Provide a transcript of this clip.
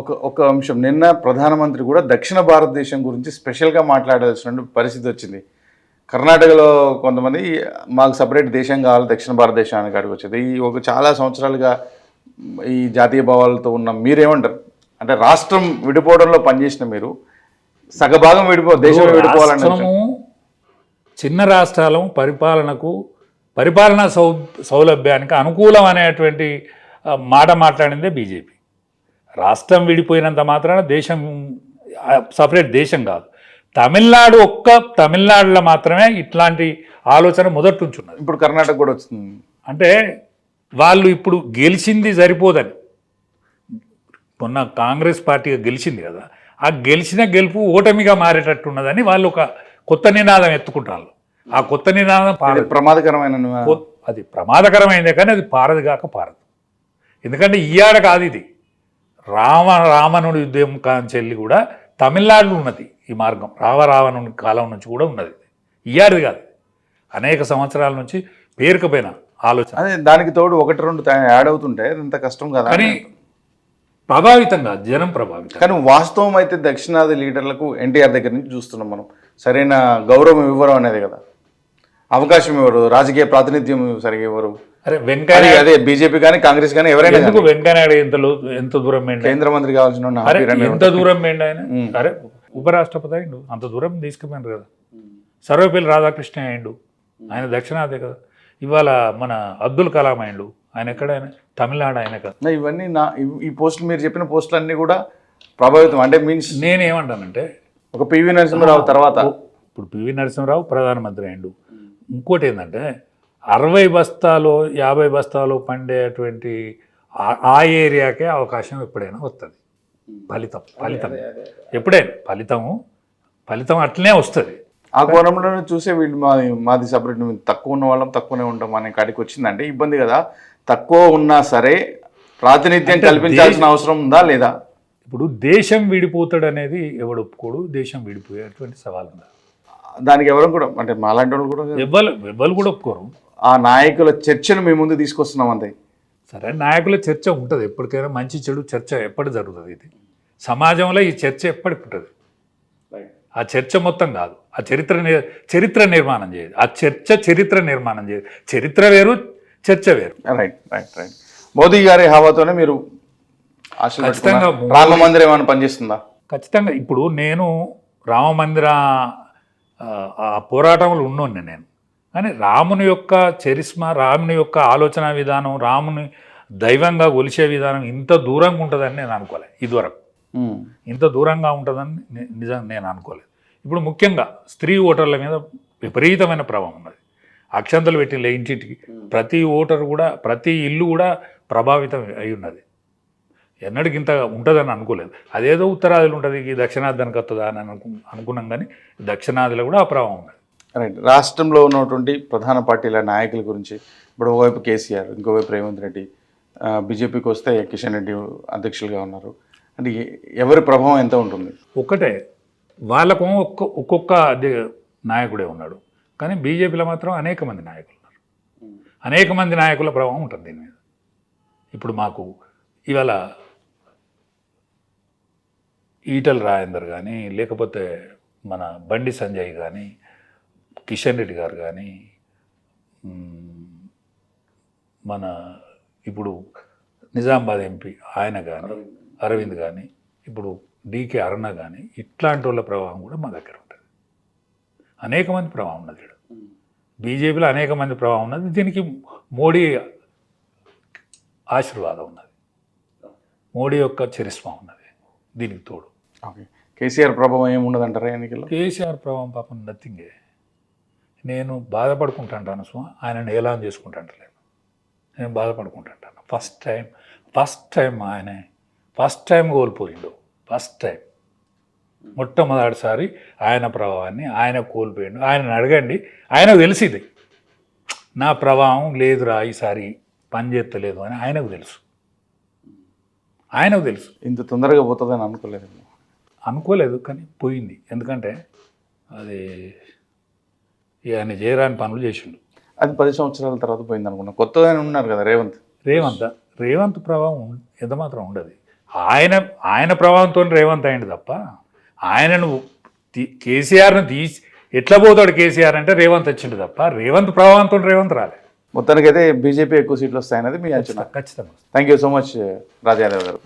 ఒక ఒక అంశం. నిన్న ప్రధానమంత్రి కూడా దక్షిణ భారతదేశం గురించి స్పెషల్గా మాట్లాడాల్సిన పరిస్థితి వచ్చింది. కర్ణాటకలో కొంతమంది మాకు సపరేట్ దేశం కావాలి దక్షిణ భారతదేశానికి కాడికి వచ్చేది. ఈ ఒక చాలా సంవత్సరాలుగా ఈ జాతీయ భావాలతో ఉన్న మీరేమంటారు? అంటే రాష్ట్రం విడిపోవడంలో పనిచేసిన మీరు సగభాగం విడిపో దేశం విడిపోవాలంటే చిన్న రాష్ట్రాలు పరిపాలనకు పరిపాలనా సౌ సౌలభ్యానికి అనుకూలం అనేటువంటి మాట మాట్లాడిందే బీజేపీ. రాష్ట్రం విడిపోయినంత మాత్రాన దేశం సపరేట్ దేశం కాదు. తమిళనాడు ఒక్క తమిళనాడులో మాత్రమే ఇట్లాంటి ఆలోచన మొదటి నుంచి ఉన్నది ఇప్పుడు కర్ణాటక కూడా వస్తుంది అంటే వాళ్ళు ఇప్పుడు గెలిచింది సరిపోదని. మొన్న కాంగ్రెస్ పార్టీగా గెలిచింది కదా. ఆ గెలిచిన గెలుపు ఓటమిగా మారేటట్టున్నదని వాళ్ళు ఒక కొత్త నినాదం ఎత్తుకుంటారు ఆ కొత్త నినాదం ప్రమాదకరమైన అది ప్రమాదకరమైందే కానీ అది పారదు కాక పారదు. ఎందుకంటే ఇయ్యాడ కాదు ఇది. రామ రావణుడి యుద్ధం కాంచెల్లి కూడా తమిళనాడులో ఉన్నది ఈ మార్గం. రావ రావణుని కాలం నుంచి కూడా ఉన్నది. ఇయ్యాడిది కాదు. అనేక సంవత్సరాల నుంచి పేరుకపోయిన ఆలోచన. అదే దానికి తోడు ఒకటి రెండు యాడ్ అవుతుంటే ఎంత కష్టం కదా కానీ ప్రభావితం కాదు జనం ప్రభావితం కానీ వాస్తవం అయితే దక్షిణాది లీడర్లకు ఎన్టీఆర్ దగ్గర నుంచి చూస్తున్నాం మనం. సరైన గౌరవం ఇవ్వరు అనేది కదా. అవకాశం ఇవ్వరు రాజకీయ ప్రాతినిధ్యం సరిగా ఇవ్వరు. అరే వెంకయ్య అది బీజేపీ కానీ కాంగ్రెస్ కానీ ఎవరైనా ఎందుకు వెంకయ్యనాయుడు ఎంత ఎంత దూరం ఆయన? కేంద్ర మంత్రి కావాల్సిన. ఎంత దూరం పోయిండు ఆయన? అరే ఉపరాష్ట్రపతి అయిండు అంత దూరం తీసుకుపోయిండు కదా. సర్వేపల్లి రాధాకృష్ణ అయిండు ఆయన దక్షిణాది కదా. ఇవాళ మన అబ్దుల్ కలాం అయిండు ఆయన ఎక్కడైనా తమిళనాడు ఆయన కదా. ఇవన్నీ నా ఈ పోస్టులు మీరు చెప్పిన పోస్టులు అన్నీ కూడా ప్రభావితం అంటే మీన్స్ నేనేమంటానంటే ఒక పివి నరసింహరావు తర్వాత. ఇప్పుడు పివి నరసింహరావు ప్రధానమంత్రి అయిండు ఇంకోటి ఏంటంటే అరవై బస్తాలు యాభై బస్తాలు పండేటువంటి ఆ- ఏరియాకే అవకాశం ఎప్పుడైనా వస్తుంది ఫలితం ఫలితం. ఎప్పుడైనా ఫలితము ఫలితం అట్లనే వస్తుంది. ఆ కోణంలో చూసే వీళ్ళు మాది మాది సపరేట్ తక్కువ ఉన్న వాళ్ళం తక్కువనే ఉంటాం అనే కాడికి వచ్చిందంటే ఇబ్బంది కదా. తక్కువ ఉన్నా సరే ప్రాతినిధ్యం కల్పించాల్సిన అవసరం ఉందా లేదా? ఇప్పుడు దేశం విడిపోతాడు అనేది ఎవడు ఒప్పుకోడు దేశం విడిపోయేటువంటి సవాల్ ఉంది దానికి ఎవరు కూడా అంటే మాలాంటి వాళ్ళు కూడా ఎవ్వరు ఎవ్వరు కూడా ఒప్పుకోరు. ఆ నాయకుల చర్చను మీ ముందు తీసుకొస్తున్నాం అంతే. సరే నాయకుల చర్చ ఉంటుంది ఎప్పటికైనా మంచి చెడు చర్చ ఎప్పటి జరుగుతుంది ఇది. సమాజంలో ఈ చర్చ ఎప్పటికి ఉంటుంది. ఆ చర్చ మొత్తం కాదు. ఆ చరిత్ర చరిత్ర నిర్మాణం చేయదు ఆ చర్చ చరిత్ర నిర్మాణం చేయదు చరిత్ర వేరు చర్చ వేరు. రైట్ రైట్ రైట్ మోదీ గారి హవాతోనే మీరు ఖచ్చితంగా. రామ మందిరం ఏమైనా పనిచేస్తుందా? ఖచ్చితంగా ఇప్పుడు నేను రామ మందిర ఆ, పోరాటంలో ఉన్నోన్ని నేను. కానీ రాముని యొక్క చరిస్మా రాముని యొక్క ఆలోచన విధానం రాముని దైవంగా కొలిచే విధానం ఇంత దూరంగా ఉంటుందని నేను అనుకోలే ఇదివరకు. ఇంత దూరంగా ఉంటుందని నిజంగా నేను అనుకోలేదు. ఇప్పుడు ముఖ్యంగా స్త్రీ ఓటర్ల మీద విపరీతమైన ప్రభావం ఉన్నది. అక్షంతలు పెట్టిన ఇంటింటికి ప్రతి ఓటర్ కూడా ప్రతి ఇల్లు కూడా ప్రభావితం అయి ఉన్నది. ఎన్నడికి ఇంత ఉంటుందని అనుకోలేదు. అదేదో ఉత్తరాదిలో ఉంటుంది ఈ దక్షిణాది దానికి వస్తుందా అని అనుకు అనుకున్నాం కానీ దక్షిణాదిలో కూడా ఆ ప్రభావం ఉన్నది. రైట్. రాష్ట్రంలో ఉన్నటువంటి ప్రధాన పార్టీల నాయకుల గురించి ఇప్పుడు ఒకవైపు కేసీఆర్ ఇంకోవైపు రేవంత్ రెడ్డి బీజేపీకి వస్తే కిషన్ రెడ్డి అధ్యక్షులుగా ఉన్నారు. అంటే ఎవరి ప్రభావం ఎంత ఉంటుంది? ఒక్కటే వాళ్ళకు ఒక్క ఒక్కొక్క నాయకుడే ఉన్నాడు. కానీ బీజేపీలో మాత్రం అనేక మంది నాయకులు ఉన్నారు. అనేక మంది నాయకుల ప్రభావం ఉంటుంది దీని మీద. ఇప్పుడు మాకు ఇవాళ ఈటల రాజేందర్ కానీ లేకపోతే మన బండి సంజయ్ కానీ కిషన్ రెడ్డి గారు కానీ మన ఇప్పుడు నిజామాబాద్ ఎంపీ ఆయన కానీ అరవింద్ కానీ ఇప్పుడు డీకే అరుణ కానీ ఇట్లాంటి వాళ్ళ ప్రభావం కూడా మా దగ్గర ఉంటుంది. అనేక మంది ప్రభావం ఉన్నది ఇక్కడ బీజేపీలో అనేక మంది ప్రభావం ఉన్నది. దీనికి మోడీ ఆశీర్వాదం ఉన్నది. మోడీ యొక్క చరిస్మా ఉన్నది. దీనికి తోడు. ఓకే. కేసీఆర్ ప్రభావం ఏముండదంటారా ఎన్నికల్లో? కేసీఆర్ ప్రభావం పాపం నథింగే నేను బాధపడుకుంటాంటాను సో ఆయన ఏలాన్ చేసుకుంటాంటలేను నేను బాధపడుకుంటాంటాను. ఫస్ట్ టైం ఫస్ట్ టైం ఆయన ఫస్ట్ టైం కోల్పోయిండు. ఫస్ట్ టైం మొట్టమొదటిసారి ఆయన ప్రభావాన్ని ఆయన కోల్పోయిండు. ఆయన అడగండి. ఆయనకు తెలిసింది. నా ప్రభావం లేదురా ఈసారి పని చేస్తలేదు అని ఆయనకు తెలుసు. ఆయనకు తెలుసు. ఇంత తొందరగా పోతుందని అనుకోలేదు అనుకోలేదు కానీ పోయింది. ఎందుకంటే అది ఆయన చేయరాని పనులు చేసిండు. అది పది సంవత్సరాల తర్వాత పోయింది అనుకున్నా. కొత్తగా ఉన్నారు కదా రేవంత్. రేవంత్ రేవంత్ ప్రభావం ఉం- ఎంత మాత్రం ఉండదు. ఆయన ఆయన ప్రభావంతో రేవంత్ అయింది తప్ప ఆయనను కేసీఆర్ను తీసి ఎట్లా పోతాడు కేసీఆర్ అంటే రేవంత్ వచ్చిండు తప్ప రేవంత్ ప్రభావంతో రేవంత్ రాలే. మొత్తానికి అయితే బీజేపీ ఎక్కువ సీట్లు వస్తాయన్నది మీ అంచనా. ఖచ్చితంగా thank you so much Rajadev garu.